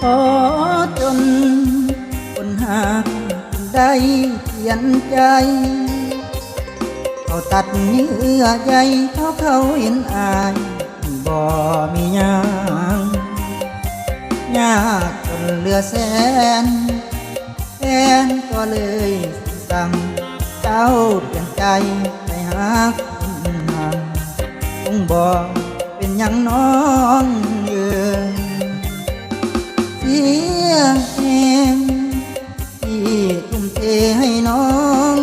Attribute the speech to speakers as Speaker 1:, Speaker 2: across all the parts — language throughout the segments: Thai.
Speaker 1: ขอจนคนหาได้เขียนใจ เขาตัดเนื้อใยเขาเขาเห็นอายบ่มียังยากจนเหลือแสนแฟนก็เลยสั่งเจ้าเปลี่ยนใจไปหาคนใหม่คงบอกเป็นยังน้องเอ่ ยเสียแหงที่ทุ่มเทให้น้อง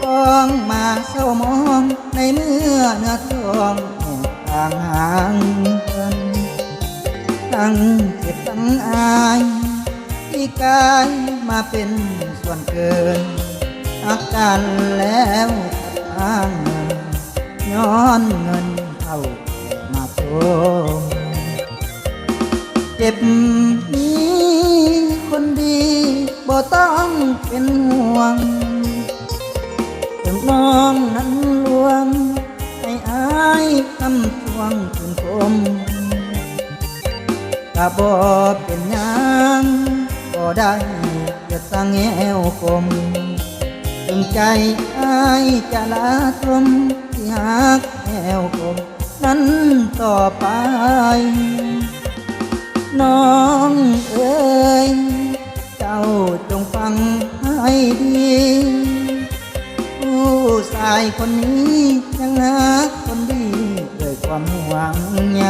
Speaker 1: ฟองมาเศร้ามองในเมื่อเนื้อทองแห่งต่างห่างกันตั้งเจ็บตั้งอายที่กายมาเป็นส่วนเกินอาการแล้วทางเงินย้อนเงินเข้ามาโทม จ็บนี้คนดีบ่ต้องเป็นห่วงถึงน้องนั้นลวง ให้อายคำทวงถึงผมกะบ่เป็นหยังบ่ได้จะสั่งแอวคมถึงใจอายจะลาทมที่หักแอวคมนั้นต่อไป น้องเอ๋ยเจ้าจงฟังให้ดีผู้ชายคนนี้ยังรักคนดีด้วยความหวังใย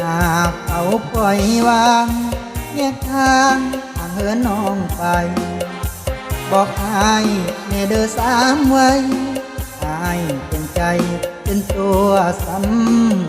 Speaker 1: หากเขาปล่อยวางแยกทางห่างเหินน้องไป บอกอายในเด้อสามไว้อายเป็นใจเป็นตัวสำ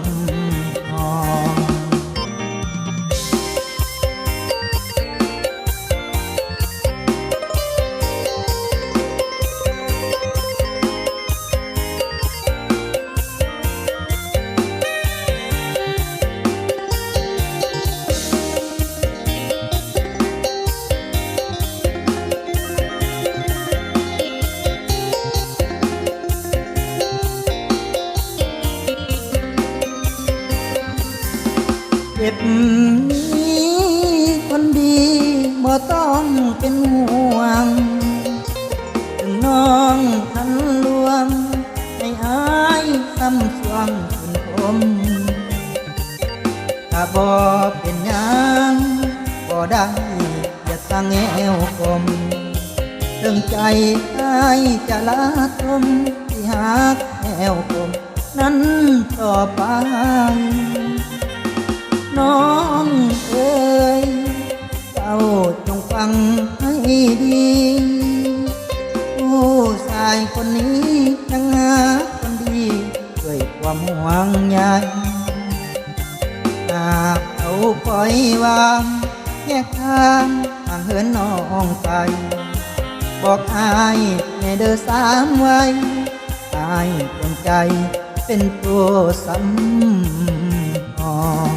Speaker 1: เจ็บนี้คนดีบ่ต้องเป็นห่วงถึงน้องทันลวงให้อายซ้ำสวงคุณผมถ้าบ่เป็นหยังบ่ได้อย่าสั่งแอวคมถึงใจอายจะลาทมที่หักแอวคมนั้นต่อไป น้องเอ๋ยเจ้าจงฟังให้ดีผู้ชายคนนี้ยังหาคนดีด้วยความหวังใยหากเขาปล่อยวางแยกทางห่างเหินน้องไป บอกอายในเด้อสามไว้อายเป็นใจเป็นตัวสำรอ